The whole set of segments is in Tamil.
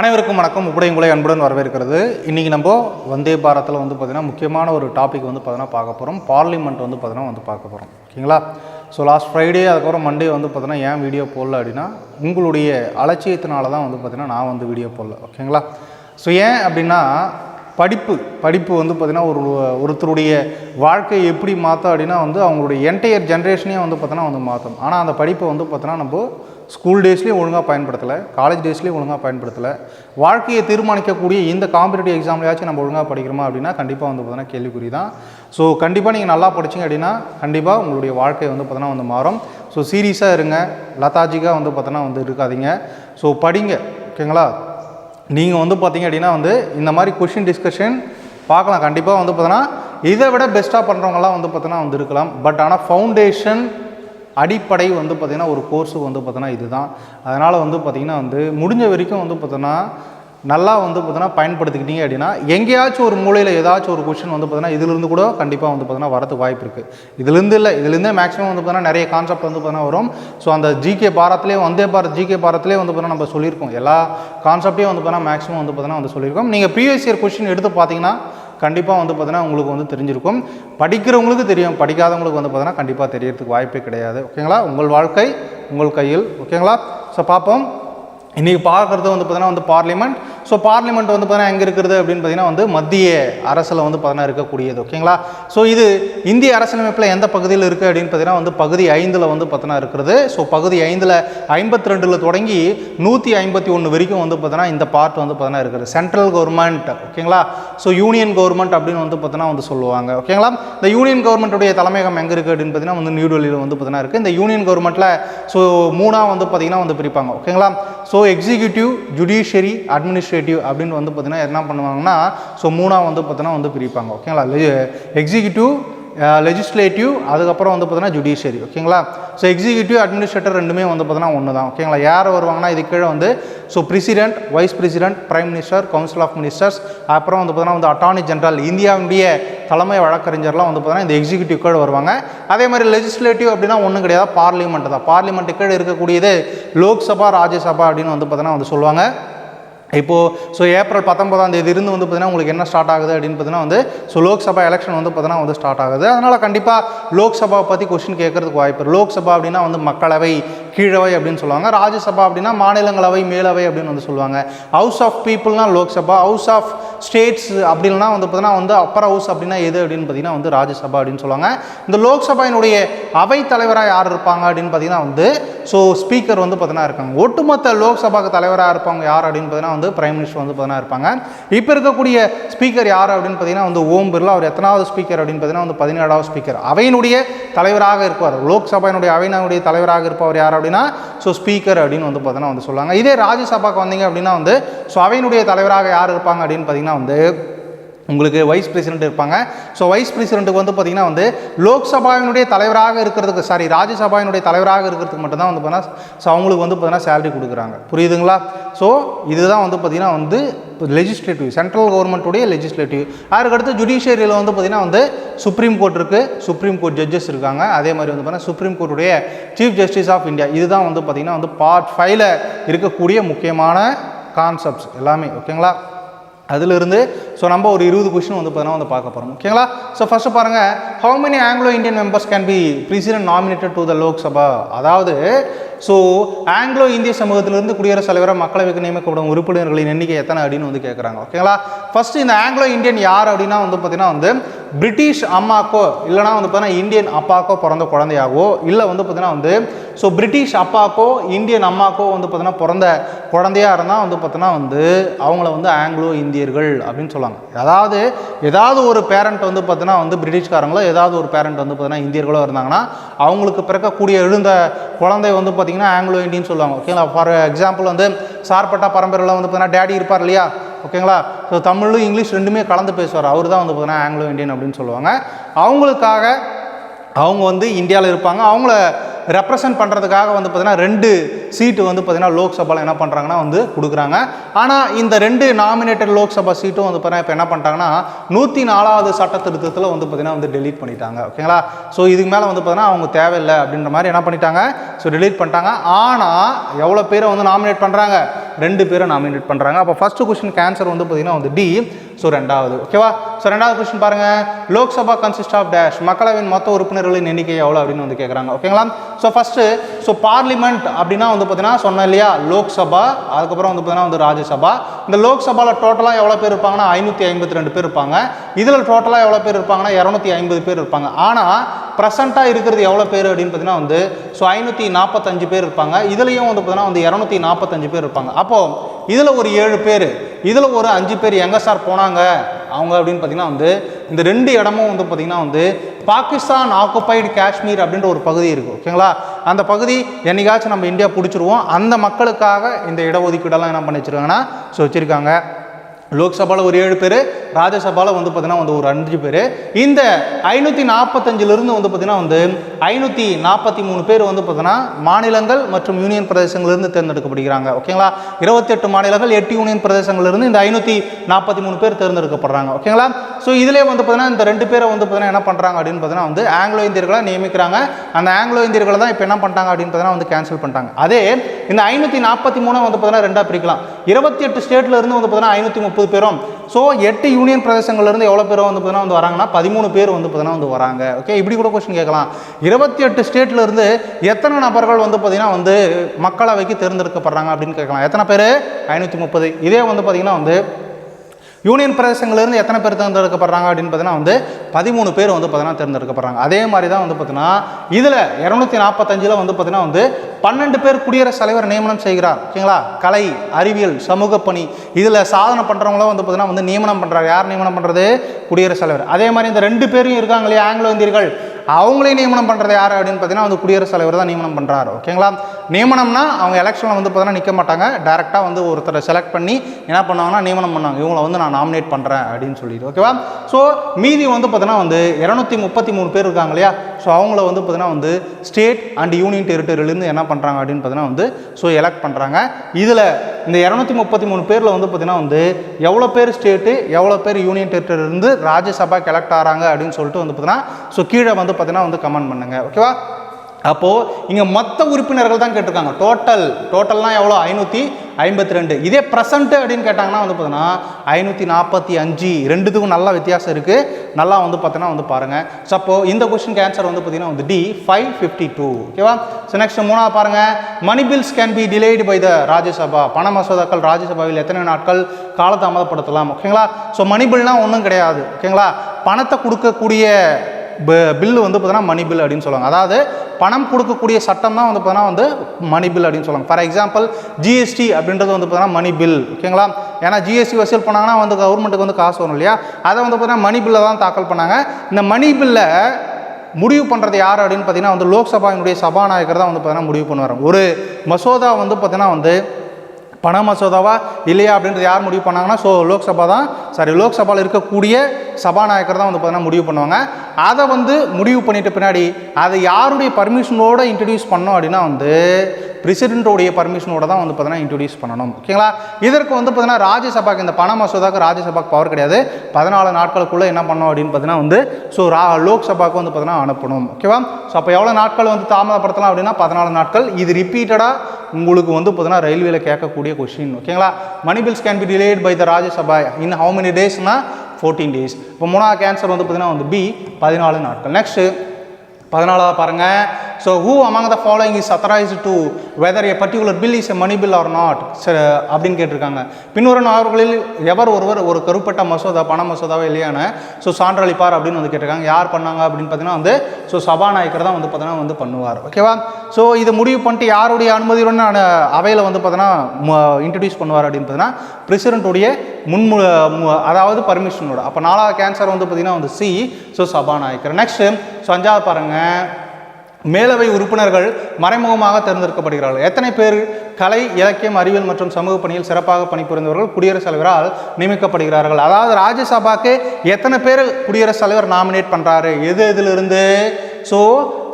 அனைவருக்கும் வணக்கம். இப்படி உங்களை அன்புடன் வரவேற்கிறது. இன்றைக்கி நம்ம வந்தே பாரத்தில் வந்து பார்த்திங்கன்னா முக்கியமான ஒரு டாபிக் வந்து பார்த்தீங்கன்னா பார்க்க போகிறோம் பார்லிமெண்ட் வந்து பார்த்தீங்கன்னா வந்து பார்க்க போகிறோம் ஓகேங்களா? ஸோ லாஸ்ட் ஃப்ரைடே அதுக்கப்புறம் மண்டே வந்து பார்த்தீங்கன்னா ஏன் வீடியோ போடல அப்படின்னா உங்களுடைய அலட்சியத்தினால தான் வந்து பார்த்திங்கன்னா நான் வந்து வீடியோ போடல. ஓகேங்களா? ஸோ ஏன் அப்படின்னா படிப்பு படிப்பு வந்து பார்த்திங்கன்னா ஒரு ஒருத்தருடைய வாழ்க்கையை எப்படி மாற்றும் அப்படின்னா வந்து அவங்களுடைய என்டையர் ஜென்ரேஷனே வந்து பார்த்தோன்னா வந்து மாற்றும் ஆனால் அந்த படிப்பை வந்து பார்த்தோன்னா நம்ம ஸ்கூல் டேஸ்லேயும் ஒழுங்காக பயன்படுத்தலை காலேஜ் டேஸ்லேயும் ஒழுங்காக பயன்படுத்தலை. வாழ்க்கையை தீர்மானிக்கக்கூடிய இந்த காம்படிட்டிவ் எக்ஸாம்லையாச்சும் நம்ம ஒழுங்காக படிக்கிறோமா அப்படின்னா கண்டிப்பாக வந்து பார்த்தீங்கன்னா கேள்விக்குறி தான் ஸோ கண்டிப்பாக நீங்கள் நல்லா படிச்சிங்க அப்படின்னா கண்டிப்பாக உங்களுடைய வாழ்க்கை வந்து பார்த்தோன்னா வந்து மாறும். ஸோ சீரியஸாக இருங்க. லதாஜிக்காக வந்து பார்த்தோன்னா வந்து இருக்காதீங்க. ஸோ படிங்க. ஓகேங்களா? நீங்கள் வந்து பார்த்தீங்க அப்படின்னா வந்து இந்த மாதிரி கொஷின் டிஸ்கஷன் பார்க்கலாம். கண்டிப்பாக வந்து பார்த்தோன்னா இதை விட பெஸ்ட்டாக பண்ணுறவங்களாம் வந்து பார்த்தோன்னா வந்து இருக்கலாம். பட் ஆனால் ஃபவுண்டேஷன் அடிப்படை வந்து பார்த்திங்கன்னா ஒரு கோர்ஸு வந்து பார்த்தோன்னா இதுதான் அதனால் வந்து பார்த்திங்கன்னா வந்து முடிஞ்ச வரைக்கும் வந்து பார்த்தோன்னா நல்லா வந்து பார்த்தோன்னா பயன்படுத்திக்கிட்டீங்க அப்படின்னா எங்கேயாச்சும் ஒரு மூலையில் ஏதாச்சும் ஒரு கொஷின் வந்து பார்த்தோன்னா இதுலேருந்து கூட கண்டிப்பாக வந்து பார்த்தோன்னா வரதுக்கு வாய்ப்பு இருக்குது இதுலேருந்து இல்லை இதுலேருந்தே மேக்ஸிமம் வந்து பார்த்தோன்னா நிறைய கான்செப்ட் வந்து பார்த்தோன்னா வரும் ஸோ அந்த ஜிகே பாரத்லேயே வந்தே பாரத் ஜிகே பாரத்லேயே வந்து பார்த்தோன்னா நம்ம சொல்லியிருக்கோம் எல்லா கான்செப்டையும் வந்து பார்த்தோன்னா மேக்ஸிமம் வந்து பார்த்தோன்னா வந்து சொல்லியிருக்கோம் நீங்கள் ப்ரீவியஸ் இயர் கொஷின் எடுத்து பார்த்தீங்கன்னா கண்டிப்பாக வந்து பார்த்தீங்கன்னா உங்களுக்கு வந்து தெரிஞ்சிருக்கும். படிக்கிறவங்களுக்கு தெரியும். படிக்காதவங்களுக்கு வந்து பார்த்தீங்கன்னா கண்டிப்பாக தெரியறதுக்கு வாய்ப்பே கிடையாது. ஓகேங்களா உங்கள் வாழ்க்கை உங்கள் கையில். ஓகேங்களா ஸோ பார்ப்போம். இன்றைக்கி பார்க்குறது வந்து பார்த்தீங்கன்னா வந்து பார்லிமெண்ட் ஸோ பார்லிமெண்ட் வந்து பார்த்தீங்கன்னா எங்கே இருக்கிறது அப்படின்னு பார்த்தீங்கன்னா வந்து மத்திய அரசில் வந்து பார்த்தீங்கன்னா இருக்கக்கூடியது ஓகேங்களா? ஸோ இது இந்திய அரசியலமைப்பில் எந்த பகுதியில் இருக்குது அப்படின்னு பார்த்தீங்கன்னா வந்து பகுதி ஐந்தில் வந்து பார்த்தீங்கன்னா இருக்கிறது ஸோ பகுதி ஐந்தில் ஐம்பத்தி ரெண்டில் தொடங்கி நூற்றி ஐம்பத்தி ஒன்று வரைக்கும் வந்து பார்த்தீங்கன்னா இந்த பார்ட் வந்து பார்த்தீங்கன்னா இருக்குது. சென்ட்ரல் கவர்மெண்ட் ஓகேங்களா? ஸோ யூனியன் கவர்மெண்ட் அப்படின்னு வந்து பார்த்தீங்கன்னா வந்து சொல்லுவாங்க ஓகேங்களா? இந்த யூனியன் கவர்மெண்ட்டுடைய தலைமையகம் எங்கே இருக்குது அப்படின்னு பார்த்தீங்கன்னா வந்து நியூ டெல்லியில் வந்து பார்த்தீங்கன்னா இருக்குது இந்த யூனியன் கவர்மெண்ட்டில் ஸோ மூணாக வந்து பார்த்தீங்கன்னா வந்து பிரிப்பாங்க ஓகேங்களா? ஸோ எக்ஸிக்யூட்டிவ் ஜுடிஷியரி அட்மினிஸ்ட்ரேட்டிவ் அப்படின்னு வந்து பார்த்திங்கன்னா என்ன பண்ணுவாங்கன்னா ஸோ மூணாக வந்து பார்த்தீங்கன்னா வந்து பிரிப்பாங்க ஓகேங்களா எக்ஸிக்யூட்டிவ் லெஜிஸ்லேட்டிவ் அதுக்கப்புறம் வந்து பார்த்தீங்கன்னா ஜுடிஷியரி ஓகேங்களா ஸோ எக்ஸிக்யூட்டிவ் அட்மினிஸ்ட்ரேட்டர் ரெண்டுமே வந்து பார்த்தீங்கன்னா ஒன்று தான் ஓகேங்களா யார் வருவாங்கன்னா இது கீழே வந்து so president vice president prime minister council of ministers அப்புறம் வந்து பார்த்தீங்கன்னா வந்து அட்டார்னி ஜென்ரல் இந்தியாவுடைய தலைமை வழக்கறிஞர்லாம் வந்து பார்த்தீங்கன்னா இந்த எக்ஸிக்யூட்டிவ் கீழே வருவாங்க. அதே மாதிரி லெஜிஸ்லேட்டிவ் அப்படின்னா ஒன்றும் கிடையாது பார்லிமெண்ட் தான். பார்லிமெண்ட் கீழே இருக்கக்கூடியது லோக்சபா ராஜ்யசபா அப்படின்னு வந்து பார்த்தீங்கன்னா வந்து சொல்லுவாங்க. இப்போது ஸோ ஏப்ரல் பத்தொன்பதாம் தேதி இருந்து வந்து பார்த்தீங்கன்னா உங்களுக்கு என்ன ஸ்டார்ட் ஆகுது அப்படின்னு பார்த்தீங்கன்னா வந்து ஸோ லோக்சபா எலெக்ஷன் வந்து பார்த்தீங்கன்னா வந்து ஸ்டார்ட் ஆகுது. அதனால் கண்டிப்பாக லோக்சபா பற்றி கொஸ்டின் கேட்கறதுக்கு வாய்ப்பு இருக்குது லோக்சபா அப்படின்னா வந்து மக்களவை கீழவை அப்படின்னு சொல்லுவாங்க. ராஜ்யசபா அப்படின்னா மாநிலங்களவை மேலவை அப்படின்னு வந்து சொல்லுவாங்க. ஹவுஸ் ஆஃப் பீப்புள்னா லோக்சபா ஹவுஸ் ஆஃப் ஸ்டேட்ஸ் அப்படின்னா வந்து பார்த்தீங்கன்னா வந்து அப்பர் ஹவுஸ் அப்படின்னா எது அப்படின்னு பார்த்தீங்கன்னா வந்து ராஜ்யசபா அப்படின்னு சொல்லுவாங்க. இந்த லோக்சபாவினுடைய அவை தலைவராக யார் இருப்பாங்க அப்படின்னு பார்த்தீங்கன்னா வந்து ஸோ ஸ்பீக்கர் வந்து பார்த்தீங்கன்னா இருக்காங்க. ஒட்டுமொத்த லோக்சபாக்கு தலைவராக இருப்பாங்க யார் அப்படின்னு பார்த்தீங்கன்னா வந்து பிரைம் மினிஸ்டர் வந்து பார்த்தீங்கன்னா இருப்பாங்க. இப்போ இருக்கக்கூடிய ஸ்பீக்கர் யார் அப்படின்னு பார்த்தீங்கன்னா வந்து ஓம் பிர்லா அவர் எத்தனாவது ஸ்பீக்கர் அப்படின்னு பார்த்தீங்கன்னா வந்து பதினேழாவது ஸ்பீக்கர் அவையினுடைய தலைவராக இருப்பார். லோக்சபாவினுடைய அவையினுடைய தலைவராக இருப்பவர் யார் அப்படின்னா ஸோ ஸ்பீக்கர் அப்படின்னு வந்து பார்த்தீங்கன்னா வந்து சொல்லுவாங்க. இதே ராஜ்யசபாக்கு வந்தீங்க அப்படின்னா வந்து ஸோ அவையினுடைய தலைவராக யார் இருப்பாங்க அப்படின்னு பார்த்தீங்கன்னா வந்து உங்களுக்கு வைஸ் பிரசிடென்ட் இருப்பாங்க. ஸோ வைஸ் பிரசிடென்ட்டுக்கு வந்து பார்த்திங்கன்னா வந்து லோக்சபாவினுடைய தலைவராக இருக்கிறதுக்கு சாரி ராஜ்யசபாவினுடைய தலைவராக இருக்கிறதுக்கு மட்டும்தான் வந்து பார்த்தீங்கன்னா ஸோ அவங்களுக்கு வந்து பார்த்தீங்கன்னா சேலரி கொடுக்குறாங்க. புரியுதுங்களா? ஸோ இதுதான் வந்து பார்த்திங்கன்னா வந்து லெஜிஸ்லேட்டிவ் சென்ட்ரல் கவர்மெண்ட்டுடைய லெஜிஸ்லேட்டிவ் அதுக்கடுத்து ஜுடிஷியரியில் வந்து பார்த்திங்கன்னா வந்து சுப்ரீம் கோர்ட் இருக்குது சுப்ரீம் கோர்ட் ஜட்ஜஸ் இருக்காங்க. அதே மாதிரி வந்து பார்த்தீங்கன்னா சுப்ரீம் கோர்ட்டுடைய சீஃப் ஜஸ்டிஸ் ஆஃப் இந்தியா இதுதான் வந்து பார்த்திங்கன்னா வந்து பார்ட் ஃபைவ்ல இருக்கக்கூடிய முக்கியமான கான்செப்ட்ஸ் எல்லாமே. ஓகேங்களா அதிலிருந்து ஸோ நம்ம ஒரு இருபது கொஷின் வந்து பார்த்தீங்கன்னா வந்து பார்க்க போகிறோம் ஓகேங்களா ஸோ ஃபஸ்ட்டு பாருங்கள் how many Anglo Indian members can be president nominated to the Lok Sabha அதாவது ஸோ ஆங்கிலோ இந்திய சமூகத்திலிருந்து குடியரசுத் தலைவராக மக்களவைக்கு நியமிக்கப்படும் உறுப்பினர்களின் எண்ணிக்கை எத்தனை அப்படின்னு வந்து கேட்குறாங்க ஓகேங்களா ஃபஸ்ட்டு இந்த ஆங்கிலோ இந்தியன் யார் அப்படின்னா வந்து பார்த்தீங்கன்னா வந்து பிரிட்டிஷ் அம்மாக்கோ இல்லைனா வந்து பார்த்தீங்கன்னா இந்தியன் அப்பாக்கோ பிறந்த குழந்தையாகவோ இல்லை வந்து பார்த்தீங்கன்னா வந்து ஸோ பிரிட்டிஷ் அப்பாக்கோ இந்தியன் அம்மாக்கோ வந்து பார்த்தீங்கன்னா பிறந்த குழந்தையாக இருந்தால் வந்து பார்த்தீங்கன்னா வந்து அவங்கள வந்து ஆங்கிலோ இந்தியர்கள் அப்படின்னு சொல்லுவாங்க. அதாவது ஏதாவது ஒரு பேரண்ட் வந்து பார்த்தீங்கன்னா வந்து பிரிட்டிஷ்காரங்களோ ஏதாவது ஒரு பேரண்ட் வந்து பார்த்தீங்கன்னா இந்தியர்களோ இருந்தாங்கன்னா அவங்களுக்கு பிறக்கக்கூடிய எழுந்த குழந்தை வந்து பார்த்திங்கன்னா ஆங்கிலோ இந்தியன் சொல்லுவாங்க. ஓகேங்களா ஃபார் எக்ஸாம்பிள் வந்து சார்பட்டா பரம்பரையில் வந்து பார்த்தீங்கன்னா டேடி இருப்பார் இல்லையா? ஓகேங்களா ஸோ தமிழும் இங்கிலீஷ் ரெண்டுமே கலந்து பேசுவார். அவர் தான் வந்து பார்த்தீங்கன்னா ஆங்கிலோ இந்தியன் அப்படின்னு சொல்லுவாங்க. அவங்களுக்காக அவங்க வந்து இந்தியாவில் இருப்பாங்க. அவங்கள ரெப்ரசன்ட் பண்ணுறதுக்காக வந்து பார்த்தீங்கன்னா ரெண்டு சீட்டு வந்து பார்த்தீங்கன்னா லோக்சபாவில் என்ன பண்ணுறாங்கன்னா வந்து கொடுக்குறாங்க. ஆனால் இந்த ரெண்டு நாமினேட்டட் லோக்சபா சீட்டும் வந்து பார்த்தீங்கன்னா இப்போ என்ன பண்ணிட்டாங்கன்னா நூற்றி நாலாவது சட்ட திருத்தத்தில் வந்து பார்த்தீங்கன்னா வந்து டெலீட் பண்ணிட்டாங்க. ஓகேங்களா ஸோ இதுக்கு மேலே வந்து பார்த்தீங்கன்னா அவங்க தேவையில்லை அப்படின்ற மாதிரி என்ன பண்ணிட்டாங்க? ஸோ டெலீட் பண்ணிட்டாங்க. ஆனால் எவ்வளோ பேரை வந்து நாமினேட் பண்ணுறாங்க ரெண்டு பேரை நாமினேட் பண்ணுறாங்க அப்போ ஃபஸ்ட்டு கொஸ்டின் கேன்சர் வந்து பார்த்தீங்கன்னா வந்து டி ஸோ ரெண்டாவது. ஓகேவா ஸோ ரெண்டாவது கொஸ்டின் பாருங்கள் லோக்சபா கன்சிஸ்ட் ஆஃப் டேஷ் மக்களவையின் மொத்த உறுப்பினர்களின் எண்ணிக்கை எவ்வளோ அப்படின்னு வந்து கேட்குறாங்க ஓகேங்களா ஸோ ஃபஸ்ட்டு ஸோ பார்லிமெண்ட் அப்படின்னா வந்து பார்த்தீங்கன்னா சொன்னேன் இல்லையா? லோக்சபா அதுக்கப்புறம் வந்து பார்த்தீங்கன்னா வந்து ராஜ்யசபா. இந்த லோக்சபாவில் டோட்டலாக எவ்வளோ பேர் இருப்பாங்கன்னா? ஐநூற்றி ஐம்பத்தி ரெண்டு பேர் இருப்பாங்க. இதில் டோட்டலாக எவ்வளோ பேர் இருப்பாங்கன்னா? இரநூத்தி ஐம்பது பேர் இருப்பாங்க. ஆனால் ப்ரெசண்ட்டாக இருக்கிறது எவ்வளோ பேர் அப்படின்னு பார்த்தீங்கன்னா வந்து ஸோ ஐநூற்றி நாற்பத்தஞ்சு பேர் இருப்பாங்க. இதுலேயும் வந்து பார்த்தீங்கன்னா வந்து இரநூத்தி நாற்பத்தஞ்சு பேர் இருப்பாங்க. அப்போது இதில் ஒரு ஏழு பேர். இதில் ஒரு அஞ்சு பேர் எங்கே சார் போனாங்க? அவங்க அப்படின்னு பார்த்தீங்கன்னா வந்து இந்த ரெண்டு இடமும் வந்து பார்த்திங்கன்னா வந்து பாகிஸ்தான் ஆக்குப்பைடு காஷ்மீர் அப்படின்ற ஒரு பகுதி இருக்குது ஓகேங்களா அந்த பகுதி என்னைக்காச்சும் நம்ம இந்தியா பிடிச்சிருவோம். அந்த மக்களுக்காக இந்த இடஒதுக்கீடெல்லாம் என்ன பண்ணி வச்சுருக்காங்கன்னா ஸோ வச்சுருக்காங்க. லோக்சபாவில் ஒரு ஏழு பேர் ராஜ்யசபாவில் வந்து பார்த்தீங்கன்னா வந்து ஒரு அஞ்சு பேர். இந்த ஐநூற்றி நாற்பத்தஞ்சிலிருந்து வந்து பார்த்தீங்கன்னா வந்து ஐநூற்றி நாற்பத்தி மூணு பேர் வந்து பார்த்தீங்கன்னா மாநிலங்கள் மற்றும் யூனியன் பிரதேசங்களிலிருந்து தேர்ந்தெடுக்கப்படுகிறாங்க. ஓகேங்களா? இருபத்தெட்டு மாநிலங்கள் எட்டு யூனியன் பிரதேசங்களிலிருந்து இந்த ஐநூற்றி நாற்பத்தி மூணு பேர் தேர்ந்தெடுக்கப்படுறாங்க. ஓகேங்களா? ஸோ இதிலே வந்து பார்த்தீங்கன்னா இந்த ரெண்டு பேரை வந்து பார்த்தீங்கன்னா என்ன பண்ணுறாங்க அப்படின்னு பார்த்தீங்கன்னா வந்து ஆங்கிலோ இந்தியர்களை நியமிக்கிறாங்க. அந்த ஆங்கிலோ இந்தியர்களை தான் இப்போ என்ன பண்ணுறாங்க அப்படின்னு பார்த்தீங்கன்னா வந்து கேன்சல் பண்ணுறாங்க அதே இந்த ஐநூற்றி நாற்பத்தி மூணு வந்து பார்த்தீங்கன்னா ரெண்டாக பிரிக்கலாம். இருபத்தி எட்டு ஸ்டேட்ல இருந்து வந்து பார்த்தீங்கன்னா ஐநூற்றி முப்பது பேரும். ஸோ எட்டு யூனியன் பிரதேசங்கள்ல இருந்து எவ்வளோ பேர் வந்து பார்த்தீங்கன்னா வந்து வராங்கன்னா பதிமூணு பேர் வந்து பார்த்தீங்கன்னா வந்து வராங்க. ஓகே இப்படி கூட கொஸ்டின் கேட்கலாம். இருபத்தி எட்டு ஸ்டேட்ல இருந்து எத்தனை நபர்கள் வந்து பார்த்தீங்கன்னா வந்து மக்களவைக்கு தேர்ந்தெடுக்கப்படுறாங்க அப்படின்னு கேட்கலாம். எத்தனை பேர்? ஐநூற்றி முப்பது. இதே வந்து பார்த்தீங்கன்னா வந்து யூனியன் பிரதேசங்கள்லேருந்து எத்தனை பேர் தேர்ந்தெடுக்கப்படுறாங்க அப்படின்னு பார்த்தீங்கன்னா வந்து பதிமூணு பேர் வந்து பார்த்தீங்கன்னா தேர்ந்தெடுக்கப்படுறாங்க. அதே மாதிரி தான் வந்து பார்த்தீங்கன்னா இதில் இரநூத்தி நாற்பத்தஞ்சில் வந்து பார்த்தீங்கன்னா வந்து பன்னெண்டு பேர் குடியரசுத் தலைவர் நியமனம் செய்கிறார். ஓகேங்களா கலை அறிவியல் சமூக பணி இதில் சாதனை பண்ணுறவங்களும் வந்து பார்த்தீங்கன்னா வந்து நியமனம் பண்ணுறாரு யார் நியமனம் பண்ணுறது குடியரசுத் தலைவர். அதே மாதிரி இந்த ரெண்டு பேரும் இருக்காங்க இல்லையா? ஆங்கிலோ இந்தியர்கள். அவங்களே நியமனம் பண்ணுறது யார் அப்படின்னு பார்த்தீங்கன்னா வந்து குடியரசுத் தலைவர் தான் நியமனம் பண்ணுறாரு ஓகேங்களா நியமனம்னா அவங்க எலெக்ஷனில் வந்து பார்த்தீங்கன்னா நிற்க மாட்டாங்க. டேரெக்டாக வந்து ஒருத்தரை செலக்ட் பண்ணி என்ன பண்ணுவாங்கன்னா நியமனம் பண்ணுவாங்க. இவங்களை வந்து நான் நாமினேட் பண்ணுறேன் அப்படின்னு சொல்லிட்டு ஓகேவா ஸோ மீதி வந்து பார்த்தீங்கன்னா வந்து இரநூத்தி முப்பத்தி மூணு பேர் இருக்காங்க இல்லையா? ஸோ அவங்கள வந்து பார்த்தீங்கன்னா வந்து ஸ்டேட் அண்ட் யூனியன் டெரிட்டரியிலேருந்து என்ன பண்ணுறாங்க அப்படின்னு பார்த்தீங்கன்னா வந்து ஸோ எலெக்ட் பண்ணுறாங்க இதில் இந்த இரநூத்தி முப்பத்தி மூணு பேரில் வந்து பார்த்தீங்கன்னா வந்து எவ்வளோ பேர் ஸ்டேட்டு எவ்வளோ பேர் யூனியன் டெரிட்டரியிலேருந்து ராஜ்யசபாக்கு எலெக்ட் ஆகிறாங்க அப்படின்னு சொல்லிட்டு வந்து பார்த்தீங்கன்னா ஸோ கீழே வந்து பார்த்தீங்கன்னா வந்து கமெண்ட் பண்ணுங்க. ஓகேவா அப்போது இங்கே மொத்த உறுப்பினர்கள் தான் கேட்டிருக்காங்க. டோட்டல் டோட்டல்னால் எவ்வளோ? ஐநூற்றி ஐம்பத்தி ரெண்டு இதே ப்ரெசண்ட்டு அப்படின்னு கேட்டாங்கன்னா வந்து பார்த்தீங்கன்னா ஐநூற்றி நாற்பத்தி அஞ்சு. ரெண்டுத்துக்கும் நல்லா வித்தியாசம் இருக்குது நல்லா வந்து பார்த்தீங்கன்னா வந்து பாருங்கள் ஸோ அப்போது இந்த கொஸ்டினுக்கு ஆன்சர் வந்து பார்த்தீங்கன்னா வந்து டி ஃபைவ் ஃபிஃப்டி டூ ஓகேவா ஸோ நெக்ஸ்ட் மூணாவது பாருங்கள் money bills can be delayed by the Rajya Sabha. பண மசோதாக்கள் ராஜ்யசபாவில் எத்தனை நாட்கள் காலதாமதப்படுத்தலாம்? ஓகேங்களா ஸோ மணி பில்னால் ஒன்றும் கிடையாது. ஓகேங்களா பணத்தை கொடுக்கக்கூடிய பில்லு வந்து பார்த்தீங்கன்னா மணி பில் அப்படின்னு சொல்லுவாங்க. அதாவது பணம் கொடுக்கக்கூடிய சட்டம் தான் வந்து பார்த்தீங்கன்னா வந்து மணி பில் அப்படின்னு சொல்லுவாங்க. ஃபார் எக்ஸாம்பிள் ஜிஎஸ்டி அப்படின்றது வந்து பார்த்தீங்கன்னா மணி பில் ஓகேங்களா ஏன்னா ஜிஎஸ்டி வசூல் பண்ணாங்கன்னா வந்து கவர்மெண்ட்டுக்கு வந்து காசு வரும் இல்லையா? அதை வந்து பார்த்தீங்கன்னா மணி பில்லை தான் தாக்கல் பண்ணாங்க. இந்த மணி பில்லை முடிவு பண்ணுறது யார் அப்படின்னு பார்த்தீங்கன்னா வந்து லோக்சபாவினுடைய சபாநாயகர் தான் வந்து பார்த்தீங்கன்னா முடிவு பண்ணுவார். ஒரு மசோதா வந்து பார்த்தீங்கன்னா வந்து பண மசோதாவா இல்லையா அப்படின்றது யார் முடிவு பண்ணாங்கன்னா ஸோ லோக்சபா தான். சாரி லோக்சபாவில் இருக்கக்கூடிய சபாநாயகர் தான் வந்து பார்த்தீங்கன்னா முடிவு பண்ணுவாங்க. அதை வந்து முடிவு பண்ணிட்ட பின்னாடி அதை யாருடைய பர்மிஷனோட இன்ட்ரடியூஸ் பண்ணோம் அப்படின்னா வந்து பிரசிடென்ட்டோடைய பர்மிஷனோட தான் வந்து பார்த்தீங்கன்னா இன்ட்ரடியூஸ் பண்ணணும். ஓகேங்களா? இதற்கு வந்து பார்த்தீங்கன்னா ராஜ்யசபாக்கு இந்த பண மசோதாவுக்கு ராஜ்யசபாக்கு பவர் கிடையாது. பதினாலு நாட்களுக்குள்ளே என்ன பண்ணோம் அப்படின்னு பார்த்தீங்கன்னா வந்து ஸோ ரா லோக்சபாவுக்கு வந்து பார்த்தீங்கன்னா அனுப்பணும். ஓகேவா? ஸோ அப்போ எவ்வளோ நாட்கள் வந்து தாமதப்படுத்தலாம் அப்படின்னா பதினாலு நாட்கள். இது ரிப்பீட்டடாக உங்களுக்கு வந்து பார்த்தீங்கன்னா ரயில்வேல கேட்கக்கூடிய கொஷின் ஓகேங்களா money bills can be delayed by the Rajya Sabha in how many டேஸ்னா fourteen days இப்போ மூணாவது கேன்சர் வந்து பார்த்தீங்கன்னா வந்து பி பதினாலு நாட்கள். நெக்ஸ்ட்டு பதினாலாவது பாருங்கள் so who among the following is authorise to whether a particular bill is a money bill or not அப்படின்னு கேட்டிருக்காங்க. பின்வரும் அவர்களில் எவர் ஒருவர் ஒரு கருப்பட்ட மசோதா பண மசோதாவே இல்லையான ஸோ சான்றளிப்பார் அப்படின்னு வந்து கேட்டிருக்காங்க. யார் பண்ணாங்க அப்படின்னு பார்த்தீங்கன்னா வந்து ஸோ சபாநாயகர் தான் வந்து பார்த்தீங்கன்னா வந்து பண்ணுவார். ஓகேவா ஸோ இதை முடிவு பண்ணிட்டு யாருடைய அனுமதியுடன் நான் அவையில் வந்து பார்த்தீங்கன்னா இன்ட்ரடியூஸ் பண்ணுவார் அப்படின்னு பார்த்தீங்கன்னா பிரசிடென்ட்டுடைய முன்மு மு- அதாவது பர்மிஷனோட அப்போ நாலாவது கேன்சர் வந்து பார்த்தீங்கன்னா வந்து சி ஸோ சபாநாயகர். நெக்ஸ்ட் ஸோ அஞ்சாவது பாருங்க. மேலவை உறுப்பினர்கள் மறைமுகமாக தேர்ந்தெடுக்கப்படுகிறார்கள். எத்தனை பேர் கலை இலக்கியம் அறிவியல் மற்றும் சமூக பணியில் சிறப்பாக பணிபுரிந்தவர்கள் குடியரசுத் தலைவரால் நியமிக்கப்படுகிறார்கள். அதாவது ராஜ்யசபாக்கு எத்தனை பேர் குடியரசுத் தலைவர் நாமினேட் பண்ணுறாரு எது எதிலிருந்து? ஸோ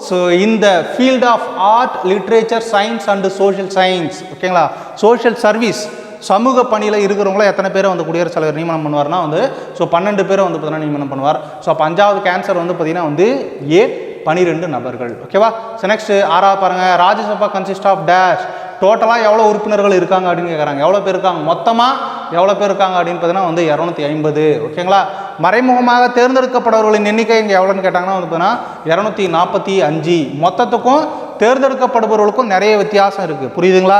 ஸோ இந்த field of art literature science and social science ஓகேங்களா சோஷியல் சர்வீஸ் சமூக பணியில் இருக்கிறவங்கள எத்தனை பேரை வந்து குடியரசுத் தலைவர் நியமனம் பண்ணுவார்னா வந்து ஸோ பன்னெண்டு பேரை வந்து பார்த்தீங்கன்னா நியமனம் பண்ணுவார். ஸோ அப்போ அஞ்சாவது கேன்சர் வந்து பார்த்திங்கன்னா வந்து ஏ பனிரெண்டு நபர்கள். ஓகேவா ஸோ நெக்ஸ்ட் ஆறாவது பாருங்கள் ராஜ்யசபா கன்சிஸ்ட் ஆஃப் டேஷ் டோட்டலாக எவ்வளோ உறுப்பினர்கள் இருக்காங்க அப்படின்னு கேட்குறாங்க எவ்வளோ பேர் இருக்காங்க? மொத்தமாக எவ்வளோ பேர் இருக்காங்க அப்படின்னு பார்த்தீங்கன்னா வந்து இரநூத்தி ஐம்பது. ஓகேங்களா மறைமுகமாக தேர்ந்தெடுக்கப்படுபவர்களின் எண்ணிக்கை இங்கே எவ்வளோன்னு கேட்டாங்கன்னா வந்து பார்த்தீங்கன்னா இரநூத்தி நாற்பத்தி அஞ்சு. மொத்தத்துக்கும் தேர்ந்தெடுக்கப்படுபவர்களுக்கும் நிறைய வித்தியாசம் இருக்குது புரியுதுங்களா?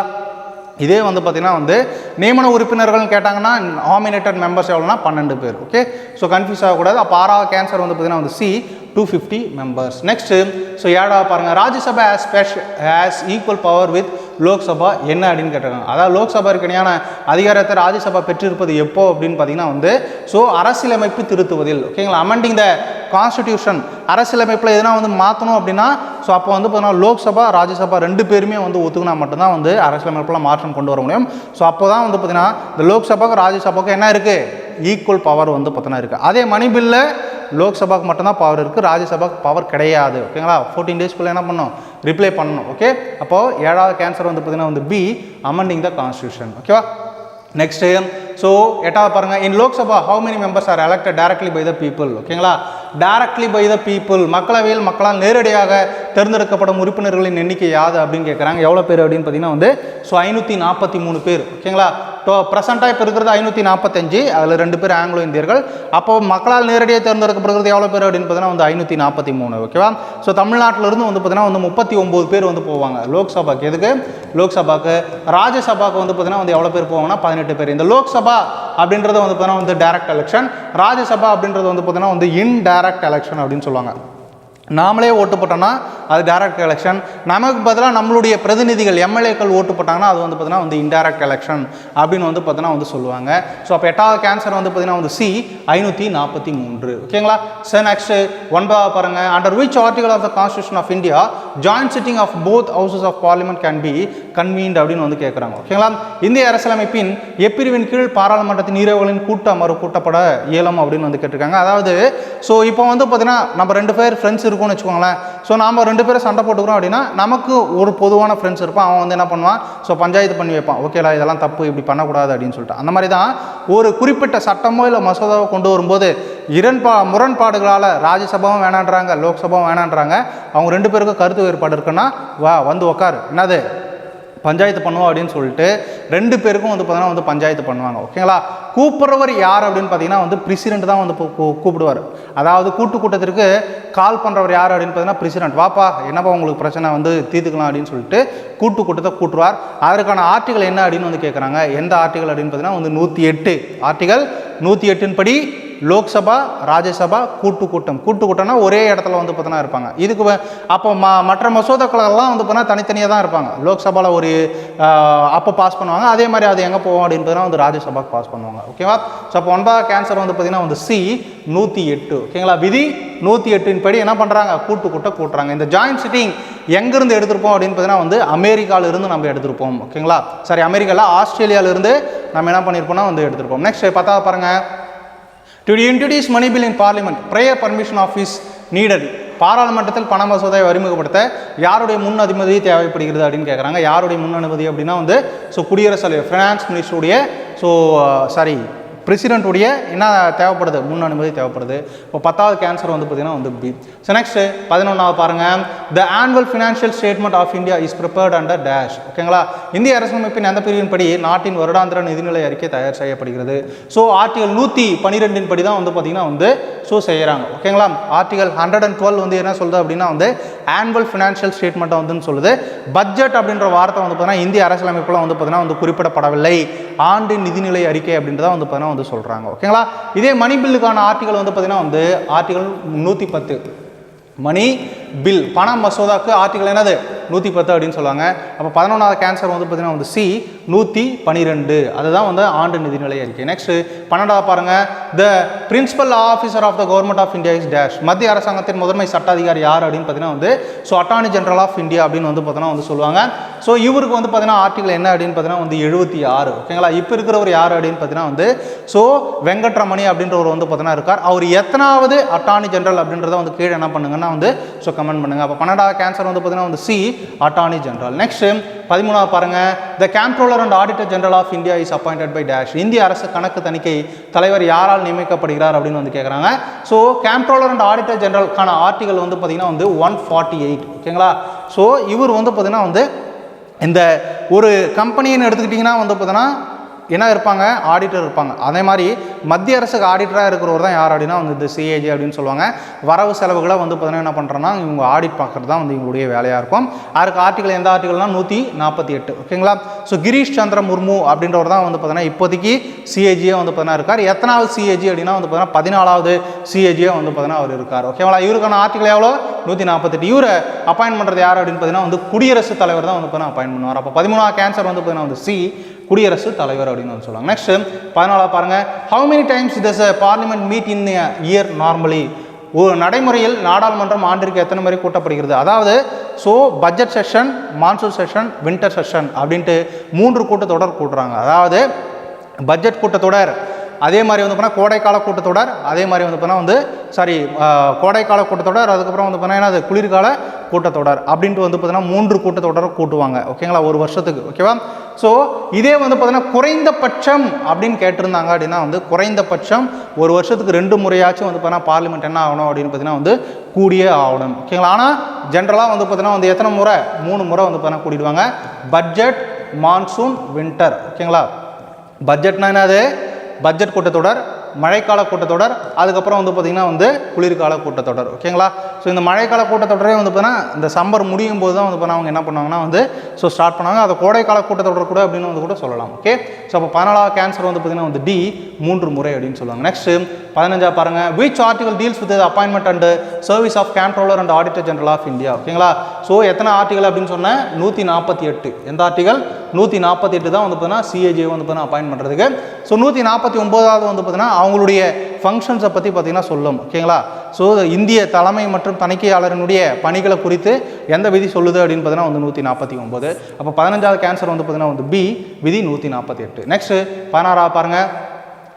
இதே வந்து பார்த்திங்கன்னா வந்து நியமன உறுப்பினர்கள்னு கேட்டாங்கன்னா நாமினேட்டட் மெம்பர்ஸ் எவ்வளோனா பன்னெண்டு பேர். ஓகே ஸோ கன்ஃபியூஸ் ஆகக்கூடாது. அப்போ ஆறாவது கேன்சர் வந்து பார்த்திங்கன்னா வந்து C two fifty members next so ஏடா பாருங்கள் Rajya Sabha has ஸ்பெஷ் as equal power with Lok Sabha என்ன அப்படின்னு கேட்டிருக்காங்க. அதாவது லோக்சபா இணையான அதிகாரத்தை ராஜ்யசபா பெற்றிருப்பது எப்போ அப்படின்னு பார்த்தீங்கன்னா வந்து ஸோ அரசியலமைப்பு திருத்துவதில் ஓகேங்களா அமெண்டிங் த கான்ஸ்டியூஷன் அரசியலமைப்பில் எதனா வந்து மாற்றணும் அப்படின்னா ஸோ அப்போ வந்து பார்த்தீங்கன்னா லோக்சபா ராஜ்யசபா ரெண்டு பேருமே வந்து ஒத்துக்கினா மட்டும்தான் வந்து அரசியலமைப்பில் மாற்றம் கொண்டு வர முடியும். ஸோ அப்போ தான் வந்து பார்த்தீங்கன்னா இந்த லோக்சபாவுக்கு ராஜ்யசபாவுக்கு என்ன இருக்குது ஈக்குவல் பவர் வந்து பார்த்தீங்கன்னா இருக்குது அதே மணி பில்லில் லோக்சபாவுக்கு மட்டும்தான் பவர் இருக்குது ராஜ்யசபாவுக்கு பவர் கிடையாது. ஓகேங்களா ஃபோர்டீன் டேஸ்க்குள்ளே என்ன பண்ணணும்? ரிப்ளை பண்ணணும். ஓகே அப்போது ஏழாவது கேன்சர் வந்து பார்த்தீங்கன்னா வந்து பி அமெண்டிங் த கான்ஸ்டியூஷன் ஓகேவா நெக்ஸ்ட்டு ஸோ எட்டாவது பாருங்கள் in Lok Sabha how many members are elected directly by the people ஓகேங்களா டேரக்ட்லி பை த பீப்புள் மக்களவையில் மக்களால் நேரடியாக தேர்ந்தெடுக்கப்படும் உறுப்பினர்களின் எண்ணிக்கை யாது அப்படின்னு கேட்குறாங்க எவ்வளோ பேர் அப்படின்னு பார்த்தீங்கன்னா வந்து ஸோ ஐநூற்றி நாற்பத்தி மூணு பேர். ஓகேங்களா இப்போ ப்ரெசண்ட்டாக இப்போ இருக்கிறது ஐநூற்றி நாற்பத்தஞ்சு அதில் ரெண்டு பேர் ஆங்கிலோ இந்தியர்கள். அப்போ மக்களால் நேரடியாக தேர்ந்தெடுக்கப்படுகிறது எவ்வளோ பேர் அப்படின்னு பார்த்தீங்கன்னா வந்து ஐநூற்றி நாற்பத்தி மூணு ஓகேவா ஸோ தமிழ்நாட்டிலிருந்து வந்து பார்த்தீங்கன்னா வந்து முப்பத்தி ஒம்பது பேர் வந்து போவாங்க. லோக்சபாக்கு எதுக்கு? லோக்சபாக்கு. ராஜ்யசபாக்கு வந்து பார்த்தீங்கன்னா வந்து எவ்வளோ பேர் போவாங்கன்னா பதினெட்டு பேர். இந்த லோக்சபா அப்படின்றது வந்து பார்த்தீங்கன்னா வந்து டேரக்ட் எலெக்ஷன் ராஜ்யசபா அப்படின்றது வந்து பார்த்தீங்கன்னா வந்து இன்டைரக்ட் எலெக்ஷன் அப்படின்னு சொல்லுவாங்க. நாமளே ஓட்டு போட்டோம்னா அது டைரக்ட் எலெக்ஷன் நமக்கு பதிலாக நம்மளுடைய பிரதிநிதிகள் எம்எல்ஏக்கள் ஓட்டு போட்டாங்கன்னா அது வந்து பார்த்தீங்கன்னா வந்து இன்டைரக்ட் எலெக்ஷன் அப்படின்னு வந்து பார்த்தீங்கன்னா வந்து சொல்லுவாங்க. ஸோ அப்போ எட்டாவது கேன்சர் வந்து பார்த்தீங்கன்னா வந்து சி ஐநூற்றி நாற்பத்தி மூன்று. ஓகேங்களா சார் நெக்ஸ்ட் ஒன்பதாவது பாருங்க. Under which article of the constitution of India joint sitting of both houses of parliament can be convened அப்படின்னு வந்து கேட்குறாங்க ஓகேங்களா இந்திய அரசியலமைப்பின் எப்பிரிவின் கீழ் பாராளுமன்றத்தின் நீரவுகளின் கூட்டம் மறு கூட்டப்பட இயலும் அப்படின்னு வந்து கேட்டிருக்காங்க. அதாவது ஸோ இப்போ வந்து பார்த்தீங்கன்னா நம்ம ரெண்டு பேர் ஃப்ரெண்ட்ஸ் இருக்கோம்னு வச்சுக்கோங்களேன். ஸோ நாம ரெண்டு பேரும் சண்டை போட்டுக்கிறோம் அப்படின்னா நமக்கு ஒரு பொதுவான ஃப்ரெண்ட்ஸ் இருப்பான். அவன் வந்து என்ன பண்ணுவான்? ஸோ பஞ்சாயத்து பண்ணி வைப்பான். ஓகேலா இதெல்லாம் தப்பு. இப்படி பண்ணக்கூடாது அப்படின்னு சொல்லிட்டு. அந்த மாதிரி தான் ஒரு குறிப்பிட்ட சட்டமோ இல்லை மசோதாவோ கொண்டு வரும்போது இரண்பா முரண்பாடுகளால் ராஜ்யசபாவும் வேணான்றாங்க லோக்சபாவும் வேணான்றாங்க. அவங்க ரெண்டு பேருக்கும் கருத்து வேறுபாடு இருக்குன்னா வா வந்து உக்காரு. என்னது? பஞ்சாயத்து பண்ணுவோம் அப்படின்னு சொல்லிட்டு ரெண்டு பேருக்கும் வந்து பார்த்தீங்கன்னா வந்து பஞ்சாயத்து பண்ணுவாங்க ஓகேங்களா கூப்பிட்றவர் யார் அப்படின்னு பார்த்தீங்கன்னா வந்து பிரசிடென்ட் தான் வந்து கூப்பிடுவார். அதாவது கூட்டு கூட்டத்திற்கு கால் பண்ணுறவர் யார் அப்படின்னு பார்த்தீங்கன்னா பிரசிடென்ட் வாப்பா என்னப்பா உங்களுக்கு பிரச்சனை? வந்து தீர்த்துக்கலாம் அப்படின்னு சொல்லிட்டு கூட்டு கூட்டத்தை கூட்டுவார் அதற்கான ஆர்டிகல் என்ன அப்படின்னு வந்து கேட்குறாங்க எந்த ஆர்டிகல் அப்படின்னு பார்த்தீங்கன்னா வந்து நூற்றி எட்டு ஆர்டிகல் நூற்றி எட்டின் படி லோக்சபா ராஜ்யசபா கூட்டு கூட்டம் கூட்டு கூட்டம்னா ஒரே இடத்துல வந்து பார்த்தோன்னா இருப்பாங்க. இதுக்கு அப்போ ம மற்ற மசோதாக்களெல்லாம் வந்து பார்த்தீங்கன்னா தனித்தனியாக தான் இருப்பாங்க. லோக்சபாவில் ஒரு அப்போ பாஸ் பண்ணுவாங்க. அதே மாதிரி அது எங்கே போவோம் அப்படின்னு வந்து ராஜ்யசபாவுக்கு பாஸ் பண்ணுவாங்க. ஓகேவா? ஸோ அப்போ ஒன்பதாவது கேன்சர் வந்து பார்த்தீங்கன்னா வந்து சி நூற்றி எட்டு. ஓகேங்களா? விதி நூற்றி எட்டின் படி என்ன பண்ணுறாங்க கூட்டு கூட்டம் கூட்டுறாங்க. இந்த ஜாயின்ட் சிட்டிங் எங்கேருந்து எடுத்திருப்போம் அப்படின்னு பார்த்தீங்கன்னா வந்து அமெரிக்காவிலிருந்து நம்ம எடுத்திருப்போம். ஓகேங்களா? சரி அமெரிக்காவில் ஆஸ்திரேலியாவிலிருந்து நம்ம என்ன பண்ணியிருப்போம்னா வந்து எடுத்திருப்போம். நெக்ஸ்ட் பார்த்தா பாருங்கள் to introduce money bill in parliament prior permission office needed பாராளுமன்றத்தில் பண மசோதாவை அறிமுகப்படுத்த யாருடைய முன் அனுமதி தேவைப்படுகிறது அப்படின்னு கேட்குறாங்க யாருடைய முன் அனுமதி அப்படின்னா வந்து ஸோ குடியரசு தலைவர் ஃபினான்ஸ் மினிஸ்டருடைய ஸோ சாரி பிரசிடென்ட்டுடைய என்ன தேவைப்படுது? முன் அனுமதி தேவைப்படுது. இப்போ பத்தாவது கேன்சர் வந்து பார்த்தீங்கன்னா வந்து பி ஸோ நெக்ஸ்ட் பதினொன்றாவது பாருங்கள் the annual financial statement of India is prepared under dash ஓகேங்களா இந்திய அரசமைப்பின் அந்த பிரிவின் படி நாட்டின் வருடாந்திர நிதிநிலை அறிக்கை தயார் செய்யப்படுகிறது. ஸோ ஆர்டிகல் நூற்றி பன்னிரெண்டின் படி தான் வந்து பார்த்தீங்கன்னா வந்து ஸோ செய்கிறாங்க ஓகேங்களா ஆர்டிகல் ஹண்ட்ரட் அண்ட் டுவெல் வந்து என்ன சொல்லுது அப்படின்னா வந்து ஆனுவல் ஃபினான்ஷியல் ஸ்டேட்மெண்ட்டை வந்து சொல்லுது. பட்ஜெட் அப்படின்ற வார்த்தை வந்து பார்த்தீங்கன்னா இந்திய அரசியலமைப்பில் வந்து பார்த்தீங்கன்னா வந்து குறிப்பிடப்படவில்லை. ஆண்டு நிதிநிலை அறிக்கை அப்படின்றத வந்து பார்த்தீங்கன்னா வந்து சொல்கிறாங்க ஓகேங்களா இதே மணி பில்லுக்கான ஆர்டிகல் வந்து பார்த்தீங்கன்னா வந்து ஆர்டிகல் முந்நூற்றி பத்து. மணி பில் பண மசோதாக்கு ஆர்டிகல் என்னது? நூற்றி பத்து அப்படின்னு சொல்லுவாங்க. அப்போ பதினொன்றாவது கேன்சர் வந்து பார்த்தீங்கன்னா வந்து சி நூற்றி பன்னிரெண்டு அதுதான் வந்து ஆண்டு நிதிநிலை அறிக்கை. நெக்ஸ்ட் பன்னெண்டாவது பாருங்க. The principal officer of the government of India is dash மத்திய அரசாங்கத்தின் முதன்மை சட்ட அதிகாரி யார் அப்படின்னு பார்த்தீங்கன்னா வந்து so attorney general of India அப்படின்னு வந்து பார்த்தீங்கன்னா வந்து சொல்லுவாங்க. ஸோ இவருக்கு வந்து பார்த்தீங்கன்னா ஆர்டிகல் என்ன அப்படின்னு பார்த்தீங்கன்னா வந்து எழுபத்தி ஆறு. ஓகேங்களா இப்போ இருக்கிறவர் யார் அப்படின்னு பார்த்தீங்கன்னா வந்து ஸோ வெங்கட்ரமணி அப்படின்றவர் வந்து பார்த்தீங்கன்னா இருக்கார். அவர் எத்தனாவது அட்டார்னி ஜென்ரல் அப்படின்றத வந்து கீழே என்ன பண்ணுங்கன்னா வந்து ஸோ கமெண்ட் பண்ணுங்கள் அப்போ பன்னெண்டாவது கேன்சர் வந்து பார்த்தீங்கன்னா வந்து சி அட்டார்னி ஜென்ரல் நெக்ஸ்ட் பதிமூணாவது பாருங்கள் the comptroller and auditor general of India is appointed by dash இந்திய அரசு கணக்கு தணிக்கை தலைவர் யாரால் நியமிக்கப்படுகிறார் அப்படின்னு வந்து கேட்குறாங்க ஸோ கேம்ப்ரோலர் அண்ட் ஆடிட்டர் ஜென்ரலுக்கான ஆர்டிகல் வந்து பார்த்தீங்கன்னா வந்து ஒன் ஃபார்ட்டி எயிட் ஓகேங்களா ஸோ இவர் வந்து பார்த்தீங்கன்னா வந்து இந்த ஒரு கம்பெனின்னு எடுத்துக்கிட்டிங்கன்னா வந்து பார்த்தீங்கன்னா என்ன இருப்பாங்க? ஆடிட்டர் இருப்பாங்க. அதே மாதிரி மத்திய அரசுக்கு ஆடிட்டராக இருக்கிறவர் தான் யார் அப்படின்னா வந்து இந்த சிஏஜி அப்படின்னு சொல்லுவாங்க. வரவு செலவுகளை வந்து பார்த்தீங்கன்னா என்ன பண்ணுறோன்னா இவங்க ஆடிட் பார்க்குறது தான் வந்து இவங்களுடைய வேலையாக இருக்கும். அதுக்கு ஆர்டிகல் எந்த ஆர்டிகல்னால் நூற்றி நாற்பத்தி எட்டு ஓகேங்களா ஸோ கிரீஷ் சந்திர முர்மு அப்படின்றவர் தான் வந்து பார்த்தீங்கன்னா இப்போதைக்கு சிஏஜியாக வந்து பார்த்தீங்கன்னா இருக்கார். எத்தனாவது சிஏஜி அப்படின்னா வந்து பார்த்தீங்கன்னா பதினாலாவது சிஏஜியாக வந்து பார்த்தீங்கன்னா அவர் இருக்கார். ஓகேங்களா இவருக்கான ஆர்டிகல் எவ்வளோ? நூற்றி நாற்பத்தெட்டு இவரை அப்பாயின் பண்ணுறது யார் அப்படின்னு பார்த்தீங்கன்னா வந்து குடியரசுத் தலைவர் தான் வந்து பார்த்தீங்கன்னா அப்பாயின் பண்ணுவார். அப்போ பதிமூணாவது கேன்சர் வந்து பார்த்தீங்கன்னா வந்து சி குடியரசுத் தலைவர் அப்படின்னு வந்து சொல்லுவாங்க. நெக்ஸ்ட் பதினாலாக பாருங்கள் how many times this parliament meet in year normally ஒரு நடைமுறையில் நாடாளுமன்றம் ஆண்டிற்கு எத்தனை முறை கூட்டப்படுகிறது? அதாவது so budget session monsoon session winter session அப்படின்ட்டு மூன்று கூட்டத்தொடர் கூட்டுறாங்க. அதாவது பட்ஜெட் கூட்டத்தொடர் அதே மாதிரி வந்து போனால் கோடைக்கால கூட்டத்தொடர் அதே மாதிரி வந்து போனால் வந்து சாரி கோடைக்கால கூட்டத்தொடர் அதுக்கப்புறம் வந்து பார்த்தீங்கன்னா அது குளிர்கால கூட்டத்தொடர் அப்படின்ட்டு வந்து பார்த்தீங்கன்னா மூன்று கூட்டத்தொடரை கூட்டுவாங்க. ஓகேங்களா ஒரு வருஷத்துக்கு. ஓகேவா ஸோ இதே வந்து பார்த்தீங்கன்னா குறைந்தபட்சம் அப்படின்னு கேட்டிருந்தாங்க அப்படின்னா வந்து குறைந்தபட்சம் ஒரு வருஷத்துக்கு ரெண்டு முறையாச்சும் வந்து பார்த்தீங்கன்னா பார்லிமெண்ட் என்ன ஆகணும் அப்படின்னு பார்த்தீங்கன்னா வந்து கூடியே ஆகணும். ஓகேங்களா ஆனால் ஜென்ரலாக வந்து பார்த்தீங்கன்னா வந்து எத்தனை முறை? மூணு முறை வந்து பார்த்தீங்கன்னா கூட்டிடுவாங்க. பட்ஜெட் மான்சூன் வின்டர் ஓகேங்களா பட்ஜெட்னா என்னது? பட்ஜெட் கூட்டத்தொடர் மழைக்கால கூட்டத்தொடர் அதுக்கப்புறம் வந்து பார்த்திங்கன்னா வந்து குளிர்கால கூட்டத்தொடர் ஓகேங்களா? ஸோ இந்த மழைக்கால கூட்டத்தொடரே வந்து பார்த்தீங்கன்னா இந்த சம்மர் முடியும் போது தான் வந்து பார்த்தா அவங்க என்ன பண்ணுவாங்கன்னா வந்து ஸோ ஸ்டார்ட் பண்ணாங்க அதை கோடைக்கால கூட்டத்தொடர் கூட அப்படின்னு வந்து கூட சொல்லலாம் ஓகே? ஸோ அப்போ பதினாலாவது கேன்சர் வந்து பார்த்திங்கன்னா வந்து டி மூன்று முறை அப்படின்னு சொல்லுவாங்க. நெக்ஸ்ட் பதினஞ்சா பாருங்கள் which article deals with appointment and service of controller and auditor general of India ஓகேங்களா? ஸோ எத்தனை ஆர்டிகல் அப்படின்னு சொன்னேன் நூற்றி நாற்பத்தி எட்டு. எந்த ஆர்டிகல் நூற்றி நாற்பத்தி எட்டு தான் வந்து பார்த்தீங்கன்னா சிஏஜி வந்து பார்த்தீங்கன்னா அப்பாயின் பண்ணுறதுக்கு ஸோ நூற்றி நாற்பத்தி ஒம்போதாவது வந்து பார்த்தீங்கன்னா அவங்களுடைய ஃபங்க்ஷன்ஸை பற்றி பார்த்தீங்கன்னா சொல்லும் ஓகேங்களா? ஸோ இந்திய தலைமை மற்றும் தணிக்கையாளரினுடைய பணிகளை குறித்து எந்த விதி சொல்லுது அப்படின்னு பார்த்தீங்கன்னா வந்து நூற்றி நாற்பத்தி ஒம்பது அப்போ பதினஞ்சாவது கேன்சர் வந்து பார்த்தீங்கன்னா வந்து பி விதி நூற்றி நாற்பத்தி எட்டு. நெக்ஸ்ட் பதினாறாவது பாருங்கள்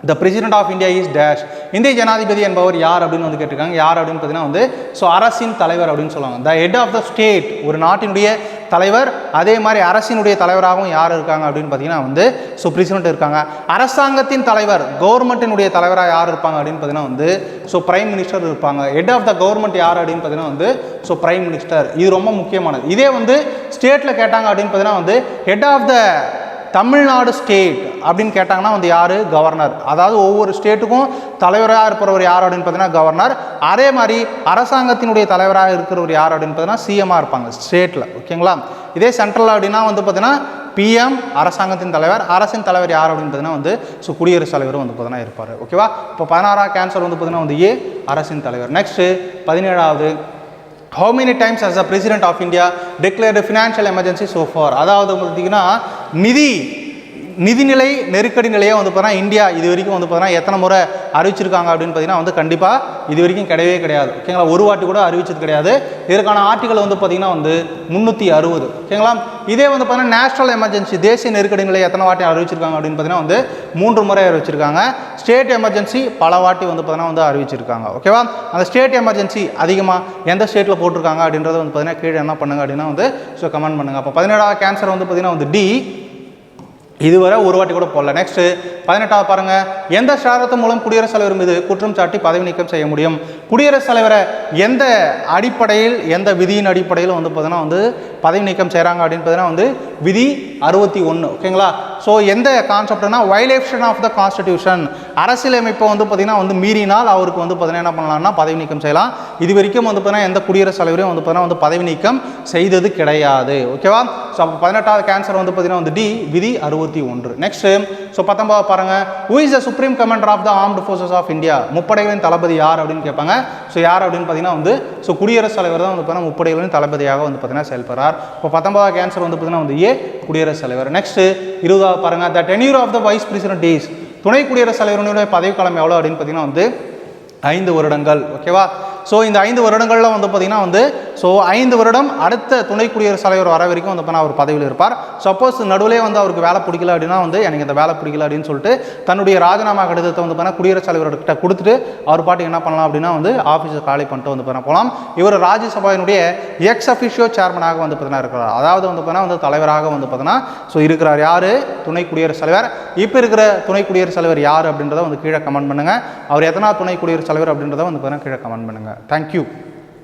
the president of India is dash இந்திய ஜனாதிபதி என்பவர் யார் அப்படின்னு வந்து கேட்டிருக்காங்க. யார் அப்படின்னு பார்த்தீங்கன்னா வந்து ஸோ அரசின் தலைவர் அப்படின்னு சொல்லுவாங்க. The head of the state ஒரு நாட்டினுடைய தலைவர் அதே மாதிரி அரசினுடைய தலைவராகவும் யார் இருக்காங்க அப்படின்னு பார்த்தீங்கன்னா வந்து ஸோ பிரசிடென்ட் இருக்காங்க. அரசாங்கத்தின் தலைவர் கவர்மெண்ட்டினுடைய தலைவராக யார் இருப்பாங்க அப்படின்னு பார்த்தீங்கன்னா வந்து ஸோ பிரைம் மினிஸ்டர் இருப்பாங்க. ஹெட் ஆஃப் த கவர்மெண்ட் யார் அப்படின்னு பார்த்தீங்கன்னா வந்து ஸோ பிரைம் மினிஸ்டர் இது ரொம்ப முக்கியமானது. இதே வந்து ஸ்டேட்டில் கேட்டாங்க அப்படின்னு பார்த்தீங்கன்னா வந்து head of the Tamil Nadu state அப்படின்னு கேட்டாங்கன்னா வந்து யார்? கவர்னர் அதாவது ஒவ்வொரு ஸ்டேட்டுக்கும் தலைவராக இருப்பவர் யார் அப்படின்னு பார்த்தீங்கன்னா கவர்னர் அதே மாதிரி அரசாங்கத்தினுடைய தலைவராக இருக்கிறவர் யார் அப்படின்னு பார்த்தீங்கன்னா சிஎம்மாக இருப்பாங்க ஸ்டேட்டில் ஓகேங்களா? இதே சென்ட்ரல் அப்படின்னா வந்து பார்த்தீங்கன்னா பிஎம் அரசாங்கத்தின் தலைவர். அரசின் தலைவர் யார் அப்படின்னு பார்த்தீங்கன்னா வந்து ஸோ குடியரசுத் தலைவர் வந்து பார்த்தீங்கன்னா இருப்பார். ஓகேவா? இப்போ பதினாறாவது கேன்சர் வந்து பார்த்தீங்கன்னா வந்து ஏ அரசின் தலைவர். நெக்ஸ்ட்டு பதினேழாவது how many times has a president of India declared financial emergency so far அதாவது பார்த்தீங்கன்னா நிதி நிதிநிலை நெருக்கடி நிலையை வந்து பார்த்தீங்கன்னா இந்தியா இது வரைக்கும் வந்து பார்த்தீங்கன்னா எத்தனை முறை அறிவிச்சிருக்காங்க அப்படின்னு பார்த்தீங்கன்னா வந்து கண்டிப்பாக இது வரைக்கும் கிடையவே கிடையாது. ஓகேங்களா ஒரு வாட்டி கூட அறிவிச்சது கிடையாது. இதற்கான ஆர்டிகல் வந்து பார்த்தீங்கன்னா வந்து முந்நூற்றி அறுபது. ஓகேங்களா இதே வந்து பார்த்தீங்கன்னா நேஷனல் எமர்ஜென்சி தேசிய நெருக்கடி நிலை எத்தனை வாட்டி அறிவிச்சிருக்காங்க அப்படின்னு பார்த்தீங்கன்னா வந்து மூன்று முறை அறிவிச்சிருக்காங்க. ஸ்டேட் எமர்ஜென்சி பல வாட்டி வந்து பார்த்தீங்கன்னா வந்து அறிவிச்சிருக்காங்க. ஓகேவா அந்த ஸ்டேட் எமர்ஜென்சி அதிகமாக எந்த ஸ்டேட்டில் போட்டிருக்காங்க அப்படின்றத வந்து பார்த்தீங்கன்னா கீழே என்ன பண்ணுங்க அப்படின்னா வந்து ஸோ கமெண்ட் பண்ணுங்கள் அப்போ பதினேழாவது கேன்சர் வந்து பார்த்தீங்கன்னா வந்து டி இதுவரை ஒரு வாட்டி கூட போடல. நெக்ஸ்ட் பதினெட்டாவது பாருங்க. எந்த சாரத்து மூலம் குடியரசுத் தலைவர் மீது குற்றம் சாட்டி பதவி நீக்கம் செய்ய முடியும்? குடியரசுத் தலைவரை எந்த அடிப்படையில் எந்த விதியின் அடிப்படையில் வந்து பார்த்தீங்கன்னா வந்து பதவி நீக்கம் செய்கிறாங்க அப்படின்னு பார்த்தீங்கன்னா வந்து விதி அறுபத்தி ஒன்று ஓகேங்களா ஸோ எந்த கான்செப்ட்னா வயலேஷன் ஆஃப் த கான்ஸ்டிடியூஷன் அரசியலமைப்பை வந்து பார்த்திங்கன்னா வந்து மீறினால் அவருக்கு வந்து பார்த்தீங்கன்னா என்ன பண்ணலாம்னா பதவி நீக்கம் செய்யலாம். இது வரைக்கும் வந்து பார்த்தீங்கன்னா எந்த குடியரசுத் தலைவரையும் வந்து பார்த்தீங்கன்னா வந்து பதவி நீக்கம் செய்தது கிடையாது. ஓகேவா ஸோ அப்போ பதினெட்டாவது கேன்சர் வந்து பார்த்தீங்கன்னா வந்து டி விதி அறுபத்தி ஒன்று. நெக்ஸ்ட்டு ஸோ பத்தொன்பதாவது பாருங்கள் who is the supreme commander of the armed forces of India முப்படைகளின் தளபதி யார் அப்படின்னு கேட்பாங்க. ஸோ யார் அப்படின்னு பார்த்தீங்கன்னா வந்து ஸோ குடியரசுத் தலைவர் தான் வந்து பார்த்தீங்கன்னா முப்படைகளின் தளபதியாக வந்து பார்த்தீங்கன்னா செயல்படுறார். இப்போ பத்தொன்பதாவது கேன்சர் வந்து பார்த்தீங்கன்னா வந்து ஏ குடியரசுத் தலைவர். நெக்ஸ்ட்டு இருபதாவது பாருங்கள் the tenure of the vice president is துணை குடியரசுத் தலைவருடைய பதவிக்காலம் எவ்வளோ அப்படின்னு பார்த்தீங்கன்னா வந்து ஐந்து வருடங்கள். ஓகேவா ஸோ இந்த ஐந்து வருடங்களில் வந்து பார்த்திங்கன்னா வந்து ஸோ ஐந்து வருடம் அடுத்த துணை குடியரசுத் தலைவர் வர வரைக்கும் வந்து பார்த்தீங்கன்னா அவர் பதவியில் இருப்பார். சப்போஸ் நடுவிலே வந்து அவருக்கு வேலை பிடிக்கல அப்படின்னா வந்து எனக்கு இந்த வேலை பிடிக்கல அப்படின்னு சொல்லிட்டு தன்னுடைய ராஜினாமா கடிதத்தை வந்து பார்த்தீங்கன்னா குடியரசுத் தலைவர்கிட்ட கொடுத்துட்டு அவர் பாட்டுக்கு என்ன பண்ணலாம் அப்படின்னா வந்து ஆஃபீஸை காலி பண்ணிட்டு வந்து பண்ண போகலாம் இவர் ராஜ்யசபாவினுடைய எக்ஸ் அஃபிஷியோ சேர்மனாக வந்து பார்த்தீங்கன்னா இருக்கிறார். அதாவது வந்து பார்த்தீங்கன்னா வந்து தலைவராக வந்து பார்த்தீங்கன்னா ஸோ இருக்கிறார் யார்? துணை குடியரசுத் தலைவர். இப்போ இருக்கிற துணை குடியரசுத் தலைவர் யார் அப்படின்றத வந்து கீழே கமெண்ட் பண்ணுங்கள் அவர் எத்தனா துணை குடியரசுத் தலைவர் அப்படின்றத வந்து பார்த்தீங்கன்னா கீழே கமெண்ட் பண்ணுங்கள் தேங்க்யூ